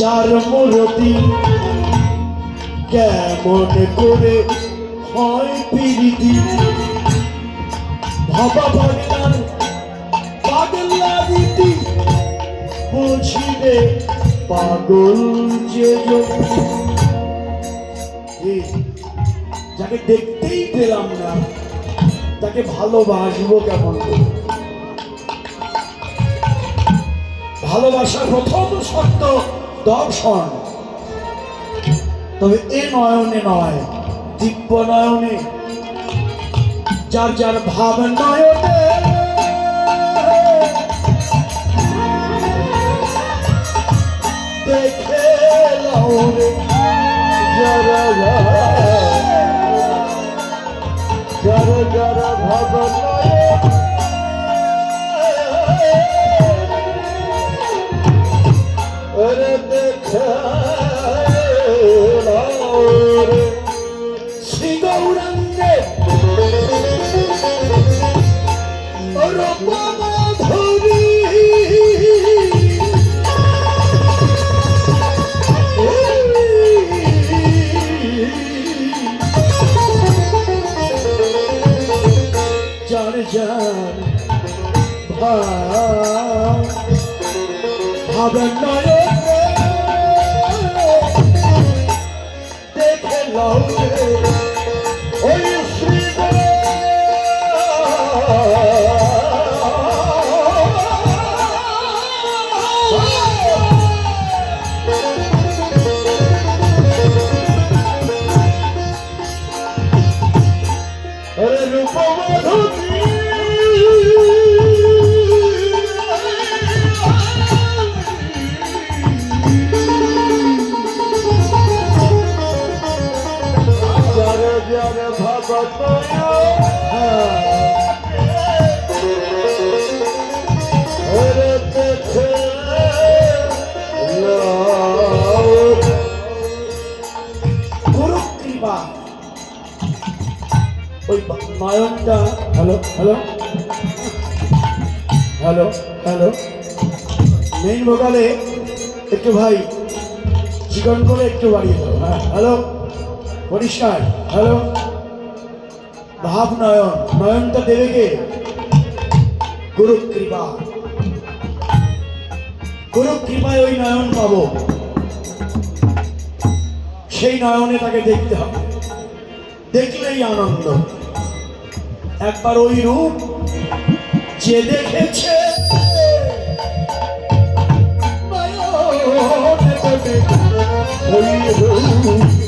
যার মূরতি কেমন করে হয় পিরিতি। ভাবা ভাগনার পাগলা রীতি। বুঝিবে পাগল যে যাকে দেখতেই পেলাম না, তাকে ভালোবাসবো কেমন করে? ভালোবাসার প্রথম শর্ত দর্শন। তবে এ নয়নে নয়, দিব্য নয়নে। যার যার ভাব নয়নে দেখে লাও রে, যারা যারা। যারা ভাব নয়নে ভাবে নয়নে দেখে লও ওই নয়নটা, hello hello. Hello hello. Main ভোকালে একটু ভাই, চিকন করে একটু বাড়িয়ে দাও। হ্যাঁ হ্যালো। পরিষ্কার হ্যালো ভাব নয়ন নয়নটা দেবে কে? গুরু কৃপা গুরু কৃপায় ওই নয়ন পাবো। সেই নয়নে তাকে দেখতে হবে। দেখলেই আনন্দ। একবার ওই রূপ যে দেখেছে ওই রূপ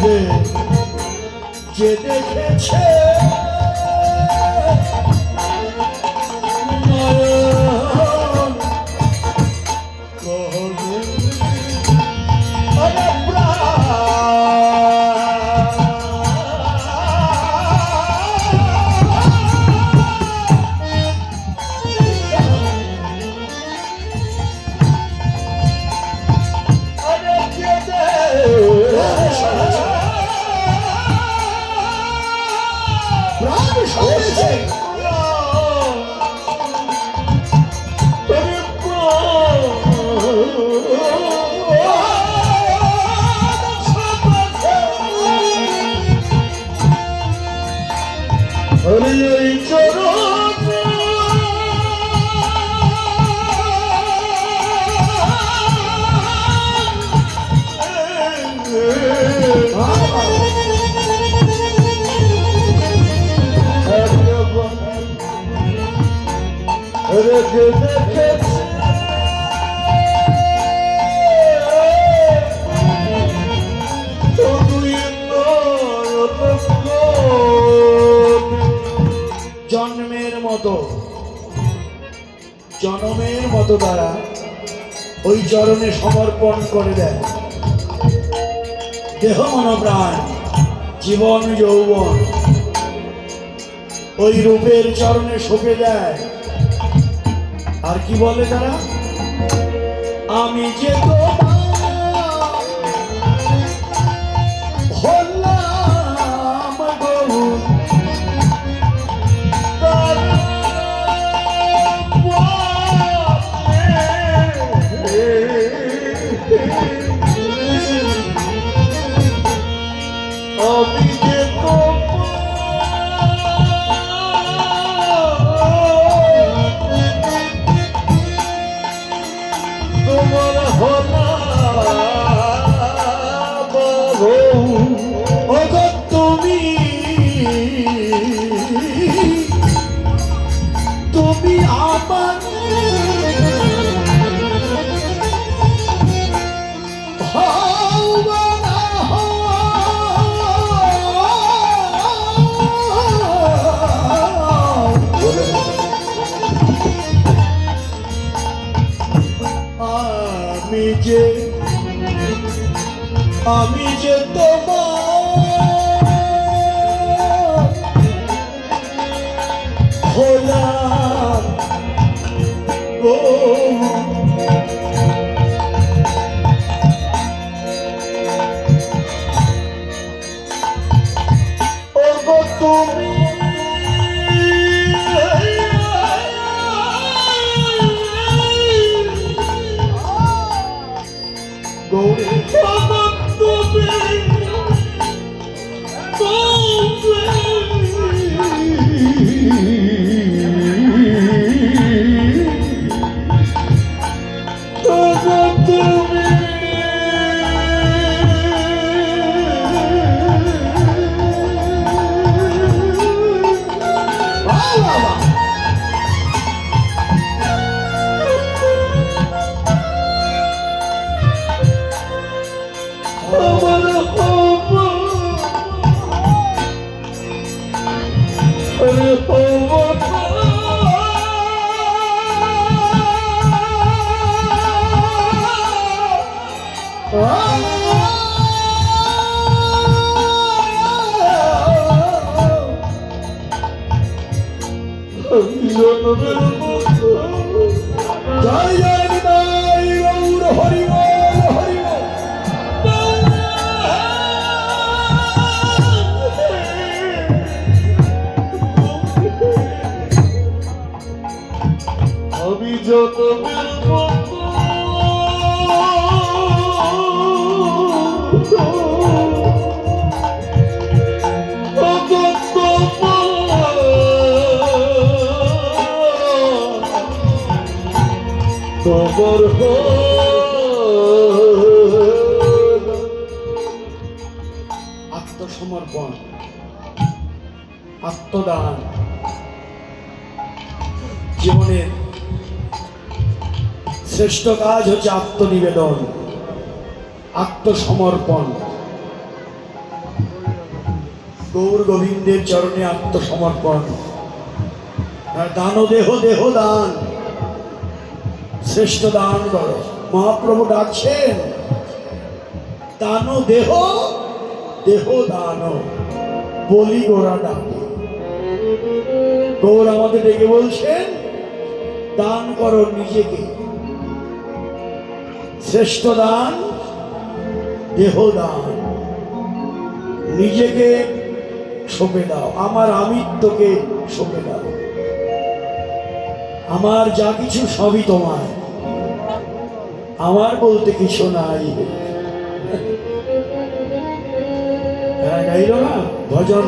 তাহলে যে দেখেছে নয়ন চরণ রেখে মতো তারা ওই চরণে সমর্পণ করে দেয়। দেহ মনপ্রাণ জীবন যৌবন, ওই রূপের চরণে সঁপে দেয়। আর কি বলে তারা? আমি যে তোমার হলা তুমি তুমি আমার আমি যে আমি যে তোমার গো জয় জয় নিতাই গৌর হরি হরি আমি যত তোমার আত্মসমর্পণ, আত্মদান। জীবনের শ্রেষ্ঠ কাজ হচ্ছে আত্মনিবেদন, আত্মসমর্পণ। গৌর গোবিন্দের চরণে আত্মসমর্পণ। দান দেহ দেহ দান। শ্রেষ্ঠ দান করো। মহাপ্রভু ডাকছেন, দান দেহ দেহ দান, বলি গোরা ডাকে। গৌর আমাদের ডেকে বলছেন, দান করো নিজেকে। শ্রেষ্ঠ দান দেহ দান। নিজেকে সঁপে দাও, আমার আমিত্বকে সঁপে দাও। আমার যা কিছু সবই তোমার। আমার বলতে কিছু নাই। হ্যাঁ গাইল না? ভজন।